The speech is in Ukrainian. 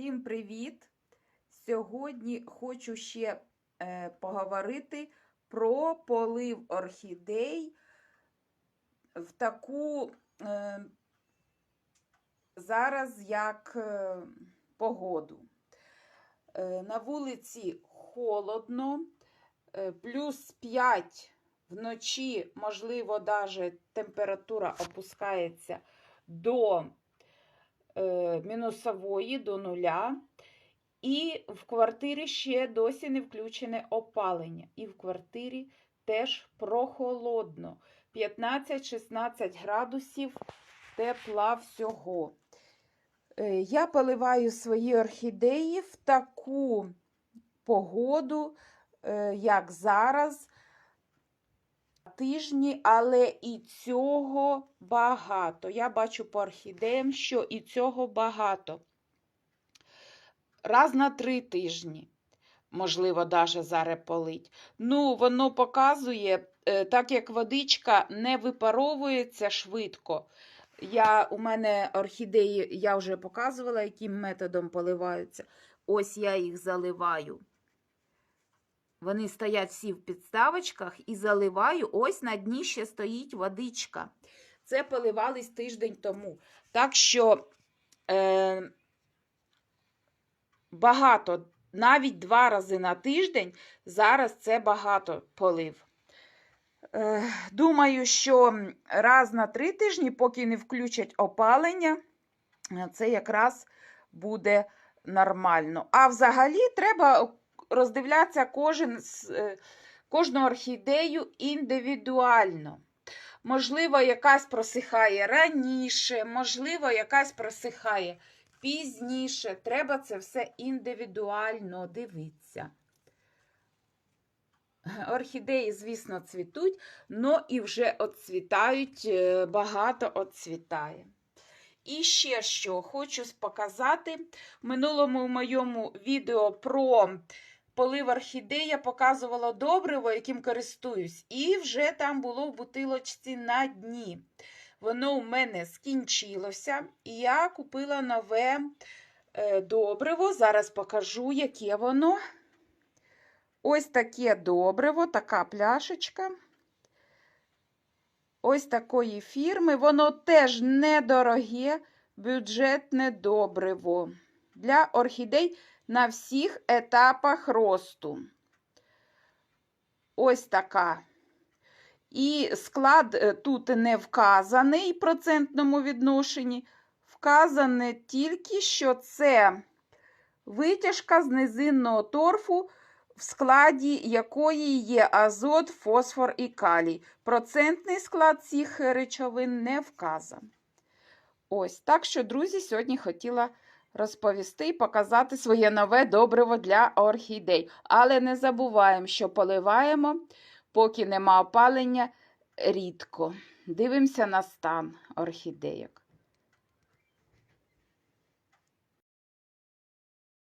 Всім привіт! Сьогодні хочу ще е, поговорити про полив орхідей в таку е, зараз як е, погоду. Е, на вулиці холодно, е, плюс 5 вночі, можливо, навіть температура опускається до мінусової до нуля. І в квартирі ще досі не включене опалення. І в квартирі теж прохолодно. 15-16 градусів тепла всього. Е, Я поливаю свої орхідеї в таку погоду, е, як зараз, тижні, але і цього багато. Я бачу по орхідеям, що і цього багато. Раз на три тижні, можливо, даже зараз полить. Ну, воно показує, е, так як водичка не випаровується швидко. Я, у мене орхідеї, я вже показувала, яким методом поливаються. Ось я їх заливаю. Вони стоять всі в підставочках і заливаю. Ось на дні ще стоїть водичка. Це поливались тиждень тому. Так що е, багато, навіть два рази на тиждень, зараз це багато полив. Е, думаю, що раз на три тижні, поки не включать опалення, це якраз буде нормально. А взагалі треба роздивлятися кожен, е, кожну орхідею індивідуально. Можливо, якась просихає раніше, можливо, якась просихає пізніше. Треба це все індивідуально дивитися. Орхідеї, звісно, цвітуть, але і вже отцвітають, е, багато отцвітає. І ще що хочу показати. В минулому моєму відео про полив орхідей я показувала добриво, яким користуюсь, і вже там було в бутилочці на дні. Воно у мене скінчилося, і я купила нове е, добриво. Зараз покажу, яке воно. Ось таке добриво, така пляшечка. Ось такої фірми. Воно теж недороге, бюджетне добриво для орхідей на всіх етапах росту. Ось така. І склад е, тут не вказаний в процентному відношенні. Вказане тільки, що це витяжка з низинного торфу, в складі якої є азот, фосфор і калій. Процентний склад цих речовин не вказан. Ось так що, друзі, сьогодні хотіла розповісти і показати своє нове добриво для орхідей. Але не забуваємо, що поливаємо, поки нема опалення, рідко. Дивимося на стан орхідейок.